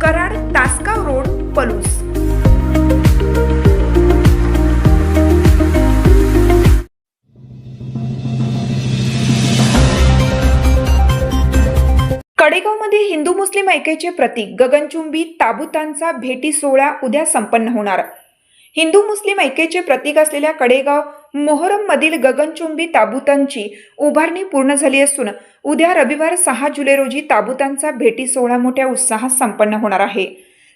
Karad Tasgaon road Palus. कडेगावमध्ये Hindu Muslim ऐक्याचे प्रतीक गगनचुंबी ताबुतांचा भेटी सोहळा उद्या संपन्न होणार. हिंदू मुस्लिम ऐक्याचे प्रतीक असलेल्या कडेगाव मोहरममधील गगनचुंबी ताबुतांची उभारणी पूर्ण झाली असून उद्या रविवार सहा जुलै रोजी ताबुतांचा भेटी सोहळा मोठ्या उत्साहात संपन्न होणार आहे.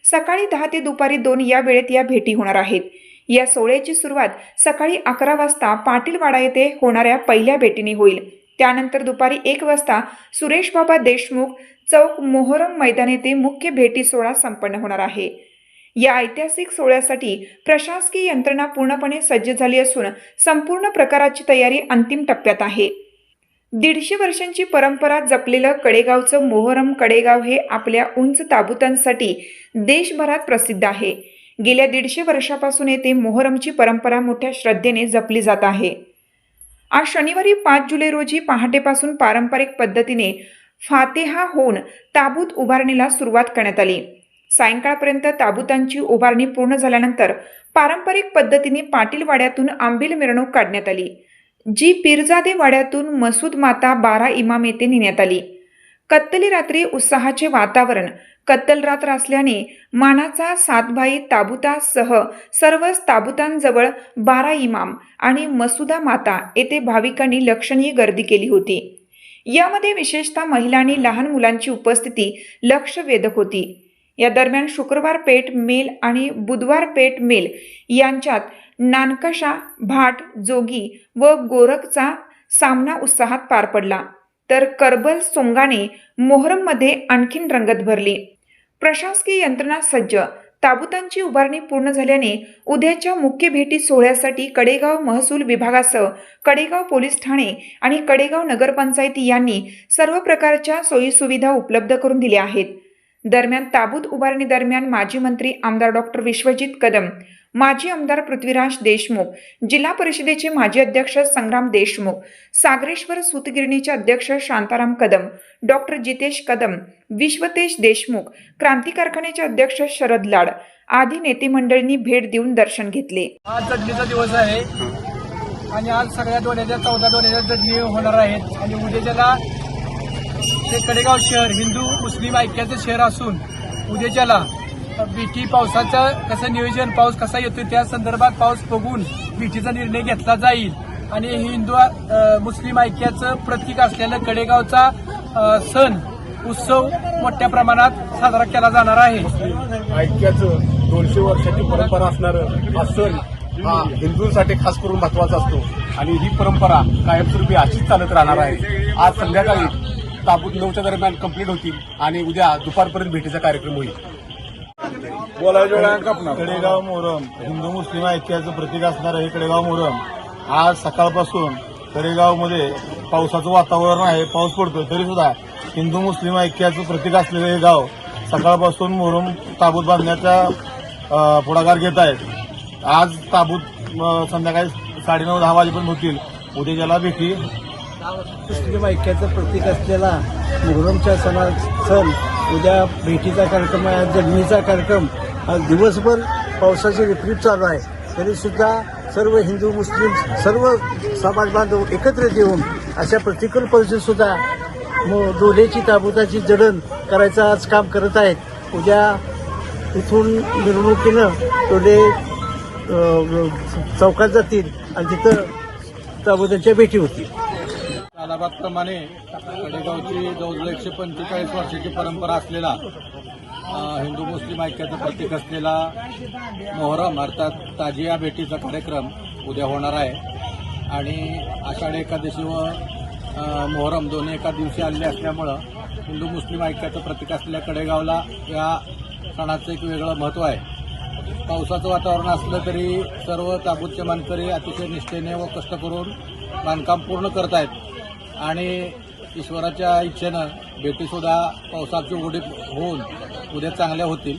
सकाळी दहा ते दुपारी दोन या वेळेत या भेटी होणार आहेत. या सोहळ्याची सुरुवात सकाळी अकरा वाजता पाटीलवाडा येथे होणाऱ्या पहिल्या भेटीने होईल. त्यानंतर दुपारी एक वाजता सुरेश बाबा देशमुख चौक मोहरम मैदान येथे मुख्य भेटी सोहळा संपन्न होणार आहे. या ऐतिहासिक सोहळ्यासाठी प्रशासकीय यंत्रणा पूर्णपणे सज्ज झाली असून संपूर्ण प्रकाराची तयारी अंतिम टप्प्यात आहे. दीडशे वर्षांची परंपरा जपलेलं कडेगावचं मोहरम कडेगाव हे आपल्या उंच ताबुतांसाठी देशभरात प्रसिद्ध आहे. गेल्या दीडशे वर्षापासून येथे मोहरमची परंपरा मोठ्या श्रद्धेने जपली जात आहे. आज शनिवारी पाच जुलै रोजी पहाटेपासून पारंपरिक पद्धतीने फातेहा होऊन ताबूत उभारणीला सुरुवात करण्यात आली. सायंकाळपर्यंत ताबुतांची उभारणी पूर्ण झाल्यानंतर पारंपरिक पद्धतीने पाटील वाड्यातून आंबील मिरवणूक काढण्यात आली जी पिरजादे वाड्यातून मसूद माता बारा इमाम येथे नेण्यात आली. कत्तली रात्री उत्साहाचे वातावरण कत्तल रात्र असल्याने मानाचा सातभाई ताबुतासह सर्वच ताबुतांजवळ बारा इमाम आणि मसुदा माता येथे भाविकांनी लक्षणीय गर्दी केली होती. यामध्ये विशेषतः महिलांनी लहान मुलांची उपस्थिती लक्ष वेधक होती. या दरम्यान शुक्रवार पेठ मेल आणि बुधवार पेठ मेल यांच्यात नानकशा भाट जोगी व गोरखचा सामना उत्साहात पार पडला. तर करबल सोंगाने मोहरममध्ये आणखीन रंगत भरली. प्रशासकीय यंत्रणा सज्ज. ताबुतांची उभारणी पूर्ण झाल्याने उद्याच्या मुख्य भेटी सोहळ्यासाठी कडेगाव महसूल विभागासह कडेगाव पोलीस ठाणे आणि कडेगाव नगरपंचायती यांनी सर्व प्रकारच्या सोयीसुविधा उपलब्ध करून दिल्या आहेत. दरम्यान ताबूत उभारणी दरम्यान माजी मंत्री आमदार डॉक्टर विश्वजित कदम माजी आमदार पृथ्वीराज देशमुख जिल्हा परिषदेचे माजी अध्यक्ष संग्राम देशमुख सागरेश्वर सूतगिरणीचे अध्यक्ष शांताराम कदम डॉक्टर जितेश कदम विश्वतेश देशमुख क्रांती कारखान्याचे अध्यक्ष शरद लाड आदी नेते मंडळींनी भेट देऊन दर्शन घेतले. आज चटणीचा दिवस आहे आणि आज सगळ्या डोळ्याच्या चौदा डोळ्याच्या चटणी होणार आहेत आणि उद्याच्याला हे कडेगाव शहर हिंदू मुस्लिम ऐक्याचं शहर असून उद्याच्याला बीटी पावसाचं कसं नियोजन पाऊस कसा येतो त्या संदर्भात पाऊस बघून बीटीचा निर्णय घेतला जाईल. आणि हिंदू मुस्लिम ऐक्याचं प्रतीक असलेलं कडेगावचा सण उत्सव मोठ्या प्रमाणात साजरा केला जाणार आहे. ऐक्याचं दोनशे वर्षाची परंपरा असणारं हा सण हा हिंदूंसाठी खास करून महत्त्वाचा असतो. आणि ही परंपरा कायमस्वरूपी अशीच चालत राहणार आहे. आज संध्याकाळी ताबूत नऊच्या दरम्यान कंप्लीट होतील आणि उद्या दुपारपर्यंत भेटीचा कार्यक्रम होईल. कडेगाव मोहरम हिंदू मुस्लिम ऐक्याचं प्रतीक असणारं हे कडेगाव मोहरम आज सकाळपासून कडेगावमध्ये पावसाचं वातावरण आहे पाऊस पडतोय तरी सुद्धा हिंदू मुस्लिम ऐक्याचं प्रतीक असलेलं हे गाव सकाळपासून मोहरम ताबूत बांधण्याचा पुढाकार घेत आहेत. आज ताबूत संध्याकाळी साडेनऊ दहा वाजेपर्यंत होतील. उद्या ज्याला भेटी मुस्लिम ऐक्याचं प्रतीक असलेला मुहरमच्या सणा सण उद्या भेटीचा कार्यक्रम आहे जन्मीचा कार्यक्रम आज दिवसभर पावसाची रिपरीप चालू आहे. तरीसुद्धा सर्व हिंदू मुस्लिम सर्व समाज बांधव एकत्र येऊन अशा प्रतिकूल परिस्थितीसुद्धा मग डोलेची ताबुताची जडण करायचं आज काम करत आहेत. उद्या इथून मिरवणुकीनं डोले चौकात जातील आणि तिथं ताबुतांच्या भेटी होतील. अलाहाबादप्रमाणे कडेगावची जवळजवळ एकशे पंचेचाळीस वर्षाची परंपरा असलेला हिंदू मुस्लिम ऐक्याचं प्रतीक असलेला मोहरम अर्थात ताजिया भेटीचा कार्यक्रम उद्या होणार आहे. आणि आषाढी एकादशी व मोहरम दोन्ही एका दिवशी आले असल्यामुळं हिंदू मुस्लिम ऐक्याचं प्रतीक असलेल्या कडेगावला या सणाचं एक वेगळं महत्त्व आहे. पावसाचं वातावरण असलं तरी सर्व ताबूतचे मानकरी अतिशय निष्ठेने व कष्ट करून बांधकाम पूर्ण करत आहेत आणि ईश्वराच्या इच्छेनं भेटीसुद्धा पावसाचे उघडी होऊन उद्या चांगल्या होतील